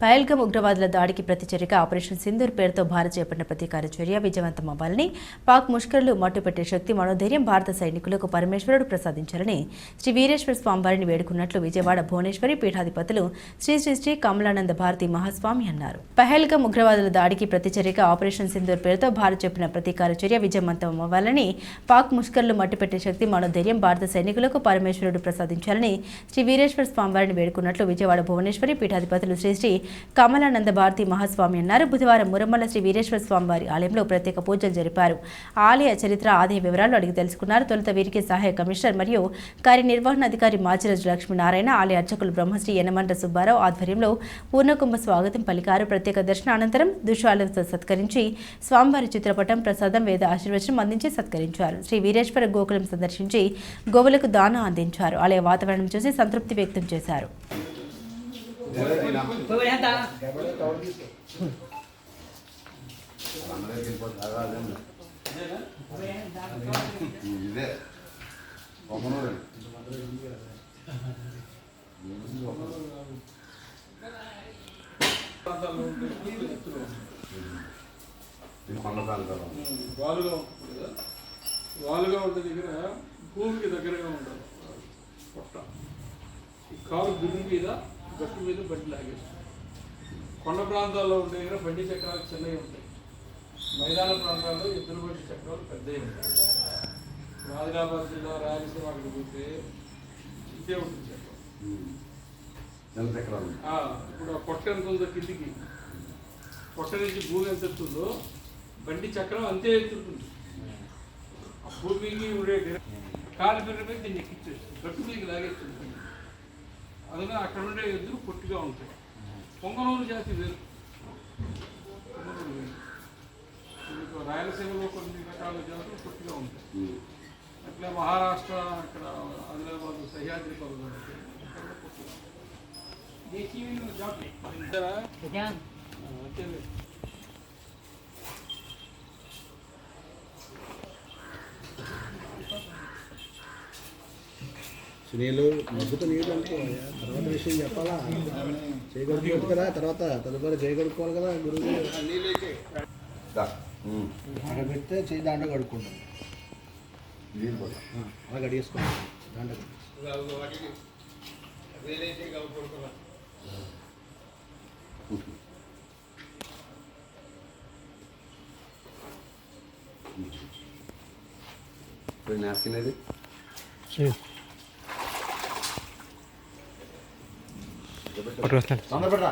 పహల్గం ఉగ్రవాదుల దాడికి ప్రతిచర్యగా ఆపరేషన్ సింధూర్ పేరుతో భారత్ చేపట్టిన ప్రతీకార చర్య విజయవంతం అవ్వాలని పాక్ ముష్కరులు మట్టుపెట్టే శక్తి మనోధైర్యం భారత సైనికులకు పరమేశ్వరుడు ప్రసాదించాలని శ్రీ వీరేశ్వర స్వామివారిని వేడుకున్నట్లు విజయవాడ భువనేశ్వరి పీఠాధిపతులు శ్రీ శ్రీ శ్రీ కమలానంద భారతి మహాస్వామి అన్నారు. పహల్గం ఉగ్రవాదుల దాడికి ప్రతిచర్యగా ఆపరేషన్ సింధూర్ పేరుతో భారత్ చెప్పిన ప్రతీకార చర్య విజయవంతం అవ్వాలని పాక్ ముష్కర్లు మట్టుపెట్టే శక్తి మనోధైర్యం భారత సైనికులకు పరమేశ్వరుడు ప్రసాదించాలని శ్రీ వీరేశ్వర స్వామివారిని వేడుకున్నట్లు విజయవాడ భువనేశ్వరి పీఠాధిపతులు శ్రీ శ్రీ కమలానంద భారతి మహాస్వామి అన్నారు. బుధవారం మురమ్మల శ్రీ వీరేశ్వర స్వామివారి ఆలయంలో ప్రత్యేక పూజలు జరిపారు. ఆలయ చరిత్ర ఆదాయ వివరాలు అడిగి తెలుసుకున్నారు. తొలుత వీరికి సహాయ కమిషనర్ మరియు కార్యనిర్వహణాధికారి మాచిరాజు లక్ష్మీనారాయణ ఆలయ అర్చకులు బ్రహ్మశ్రీ యనమంట సుబ్బారావు ఆధ్వర్యంలో పూర్ణకుంభ స్వాగతం పలికారు. ప్రత్యేక దర్శన అనంతరం దుశాలతో సత్కరించి స్వామివారి చిత్రపటం ప్రసాదం వేద ఆశీర్వచనం అందించి సత్కరించారు. శ్రీ వీరేశ్వర గోకులం సందర్శించి గోవులకు దానం అందించారు. ఆలయ వాతావరణం చూసి సంతృప్తి వ్యక్తం చేశారు. ఇదే కొమ్మనూరు వాలుగా ఉంటుంది కదా వాలుగా ఉండే దగ్గర భూమికి దగ్గరగా ఉండాలి పొట్ట కాలు భూమి మీద గట్టు మీద బండి లాగేస్తుంది కొండ ప్రాంతాల్లో ఉండే దగ్గర బండి చక్రాలు చిన్నవి ఉంటాయి. మైదాన ప్రాంతాల్లో ఎద్దుల బండి చక్రాలు పెద్దవి ఉంటాయి. ఆదిలాబాద్ జిల్లా రాయలసీమ అక్కడికి పోతే ఇదే ఉంటుంది చక్రం. ఇప్పుడు ఆ పొట్ట ఎంత ఉందో కిందికి. పొట్ట నుంచి భూమి ఎంత ఎత్తుందో బండి చక్రం అంతే ఎత్తుంటుంది ఆ భూమికి ఉండే కాలు మీద దీన్ని ఎక్కించేస్తుంది గట్టు మీదకి లాగేస్తుంది అందుకని అక్కడ ఉండే ఎద్దులు పొట్టిగా ఉంటాయి పొంగనూరు జాతి వేరు పొంగనూరు వేరు మీకు రాయలసీమలో కొన్ని రకాల జాతులు పొట్టిగా ఉంటాయి అట్లా మహారాష్ట్ర అక్కడ ఆదిలాబాద్ సహ్యాద్రి పర్వతం ఉంటాయి. అక్కడ కూడా పొట్టిగా ఉంటాయి. దేశీయులు జాతి ఇంతరా? ఆ, అంతేలే. సునీలు మబ్బుతో నీళ్ళు అనుకోవాలి తర్వాత విషయం చెప్పాలా? చేయగలుగుతుంది కదా తర్వాత తదుపరి చేయగలుగుకోవాలి కదా గురువు. అక్కడ పెడితే చేయి దాంట్లో కడుక్కుంటాం. అలా కడిగేసుకోండి. దాంట్లో ఇప్పుడు నాప్కిన్ అది తొందర పెట్టరా